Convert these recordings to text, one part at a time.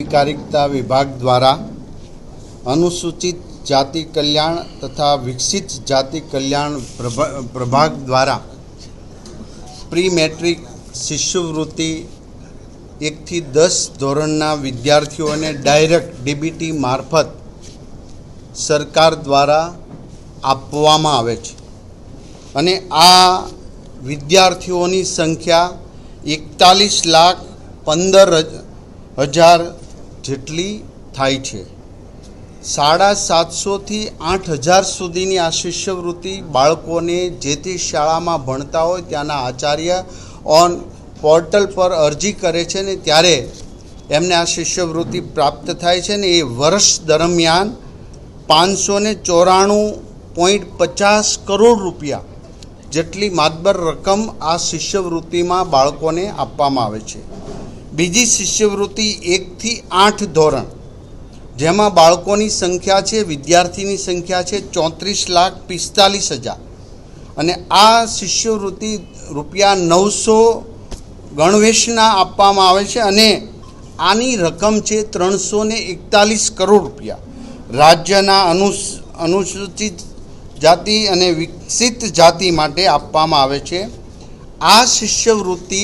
અધિકારિકતા વિભાગ દ્વારા અનુસૂચિત જાતિ કલ્યાણ તથા વિકસિત જાતિ કલ્યાણ પ્રભાગ દ્વારા પ્રી મેટ્રિક શિષ્યવૃત્તિ એકથી દસ ધોરણના વિદ્યાર્થીઓને ડાયરેક્ટ ડીબીટી મારફત સરકાર દ્વારા આપવામાં આવે છે. અને આ વિદ્યાર્થીઓની સંખ્યા એકતાલીસ લાખ પંદર હજાર જેટલી થાય છે. સાડા સાતસોથી આઠ હજાર સુધીની આ શિષ્યવૃત્તિ બાળકોને જે તે શાળામાં ભણતા હોય ત્યાંના આચાર્ય ઓન પોર્ટલ પર અરજી કરે છે ને ત્યારે એમને આ શિષ્યવૃત્તિ પ્રાપ્ત થાય છે ને એ વર્ષ દરમિયાન પાંચસો ને ચોરાણું પોઈન્ટ પચાસ કરોડ રૂપિયા જેટલી માતબર રકમ આ શિષ્યવૃત્તિમાં બાળકોને આપવામાં આવે છે. બીજી શિષ્યવૃત્તિ એકથી આઠ ધોરણ, જેમાં બાળકોની સંખ્યા છે, વિદ્યાર્થીની સંખ્યા છે ચોત્રીસ લાખ પિસ્તાલીસ હજાર. અને આ શિષ્યવૃત્તિ રૂપિયા નવસો ગણવેશના આપવામાં આવે છે અને આની રકમ છે ત્રણસો ને એકતાલીસ કરોડ રૂપિયા. રાજ્યના અનુસ, અનુસૂચિત જાતિ અને વિકસિત જાતિ માટે આપવામાં આવે છે. આ શિષ્યવૃત્તિ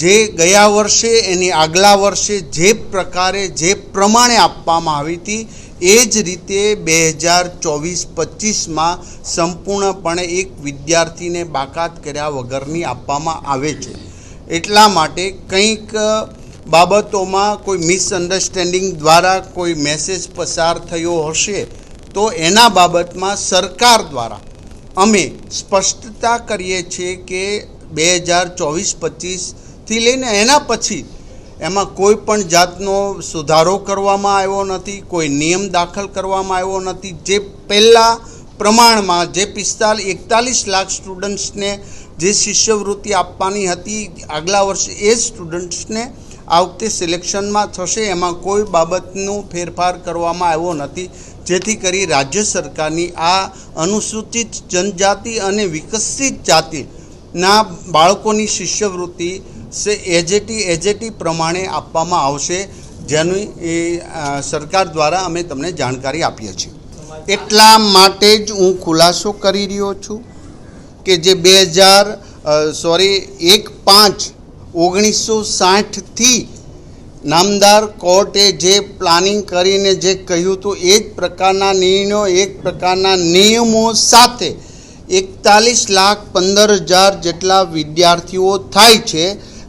જે ગયા વર્ષે, એની આગલા વર્ષે જે પ્રકારે, જે પ્રમાણે આપવામાં આવી હતી, એ જ રીતે બે હજાર ચોવીસ પચીસમાં સંપૂર્ણપણે એક વિદ્યાર્થીને બાકાત કર્યા વગરની આપવામાં આવે છે. એટલા માટે કંઈક બાબતોમાં કોઈ મિસઅન્ડરસ્ટેન્ડિંગ દ્વારા કોઈ મેસેજ પસાર થયો હશે, તો એના બાબતમાં સરકાર દ્વારા અમે સ્પષ્ટતા કરીએ છીએ કે બે હજાર ચોવીસ પચીસથી લઈને એના પછી એમાં કોઈ પણ જાતનો સુધારો કરવામાં આવ્યો નથી, કોઈ નિયમ દાખલ કરવામાં આવ્યો નથી. જે પહેલાં પ્રમાણમાં જે પિસ્તાલીસ એકતાલીસ લાખ સ્ટુડન્ટ્સને જે શિષ્યવૃત્તિ આપવાની હતી, આગલા વર્ષે એ સ્ટુડન્ટ્સને આ સિલેક્શનમાં થશે, એમાં કોઈ બાબતનું ફેરફાર કરવામાં આવ્યો નથી. જેથી કરી રાજ્ય સરકારની આ અનુસૂચિત જનજાતિ અને વિકસિત જાતિના બાળકોની શિષ્યવૃત્તિ સે એજેટી એજેટી પ્રમાણે આપવામાં આવશે, જેની એ સરકાર દ્વારા અમે તમને જાણકારી આપીએ છીએ. એટલા માટે જ હું ખુલાસો કરી રહ્યો છું કે જે બે હજાર સોરી, એક પાંચ, ઓગણીસો સાઠથી નામદાર કોર્ટે જે પ્લાનિંગ કરીને જે કહ્યું હતું, એ જ પ્રકારના નિર્ણયો, એક પ્રકારના નિયમો સાથે એકતાલીસ લાખ પંદર હજાર જેટલા વિદ્યાર્થીઓ થાય છે.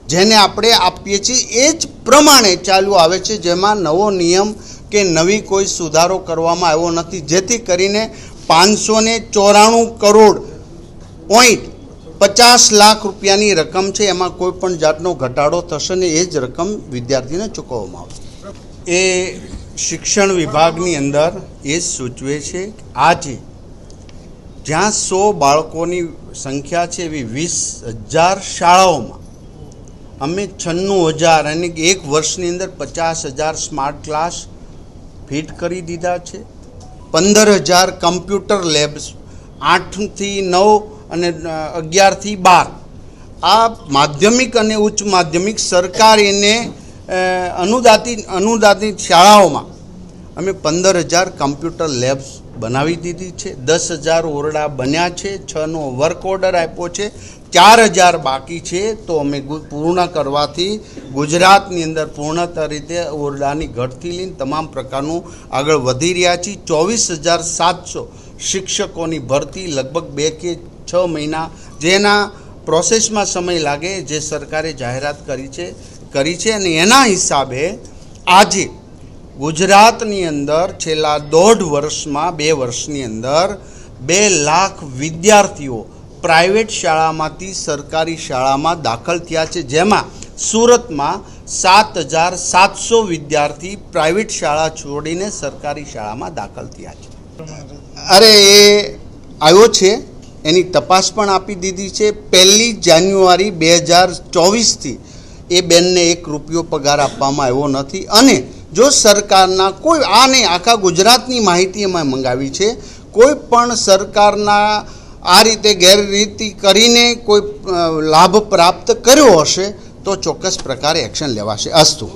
જેને આપણે આપીએ છીએ એ જ પ્રમાણે ચાલુ આવે છે, જેમાં નવો નિયમ કે નવી કોઈ સુધારો કરવામાં આવ્યો નથી. જેથી કરીને પાંચસો ને ચોરાણું કરોડ પોઈન્ટ પચાસ લાખ રૂપિયાની રકમ છે. એમાં કોઈ પણ જાતનો ઘટાડો થશે ને એ જ રકમ વિદ્યાર્થીને ચૂકવવામાં આવશે. એ શિક્ષણ વિભાગની અંદર એ સૂચવે છે આજે જ્યાં સો બાળકોની સંખ્યા છે એવી વીસ હજાર શાળાઓમાં અમે છન્નું હજાર અને એક વર્ષની અંદર પચાસ હજાર સ્માર્ટ ક્લાસ ફિટ કરી દીધા છે. પંદર હજાર કમ્પ્યુટર લેબ્સ, આઠથી નવ અને અગિયારથી બાર. આ માધ્યમિક અને ઉચ્ચ માધ્યમિક સરકારીને અનુદાતી અનુદાતિત શાળાઓમાં અમે પંદર હજાર કમ્પ્યુટર લેબ્સ બનાવી દીધી છે. દસ હજાર ઓરડા બન્યા છે. છનો વર્ક ઓર્ડર આપ્યો છે. ચાર હજાર બાકી છે. તો અમે પૂર્ણ કરવાથી ગુજરાતની અંદર પૂર્ણત રીતે ઓરડાની ઘટથી લઈને તમામ પ્રકારનું આગળ વધી રહ્યા છીએ. ચોવીસ હજાર સાતસો શિક્ષકોની ભરતી લગભગ બે કે છ મહિના જેના પ્રોસેસમાં સમય લાગે, જે સરકારે જાહેરાત કરી છે કરી છે અને એના હિસાબે આજે ગુજરાતની અંદર છેલ્લા દોઢ વર્ષમાં, બે વર્ષની અંદર બે લાખ વિદ્યાર્થીઓ પ્રાઇવેટ શાળામાંથી સરકારી શાળામાં દાખલ થયા છે. જેમાં સુરતમાં સાત હજાર સાતસો વિદ્યાર્થી પ્રાઇવેટ શાળા છોડીને સરકારી શાળામાં દાખલ થયા છે. અરે, એ આવ્યો છે? એની તપાસ પણ આપી દીધી છે. પહેલી જાન્યુઆરી બે હજાર ચોવીસથી એ બેનને એક રૂપિયો પગાર આપવામાં આવ્યો નથી. અને જો સરકારના કોઈ આ નહીં આખા ગુજરાતની માહિતી અમે મંગાવી છે, કોઈ પણ સરકારના આ રીતે ગેરરીતિ કરીને કોઈ લાભ પ્રાપ્ત કર્યો હશે, તો ચોક્કસ પ્રકારે એક્શન લેવાશે અસ્તુ.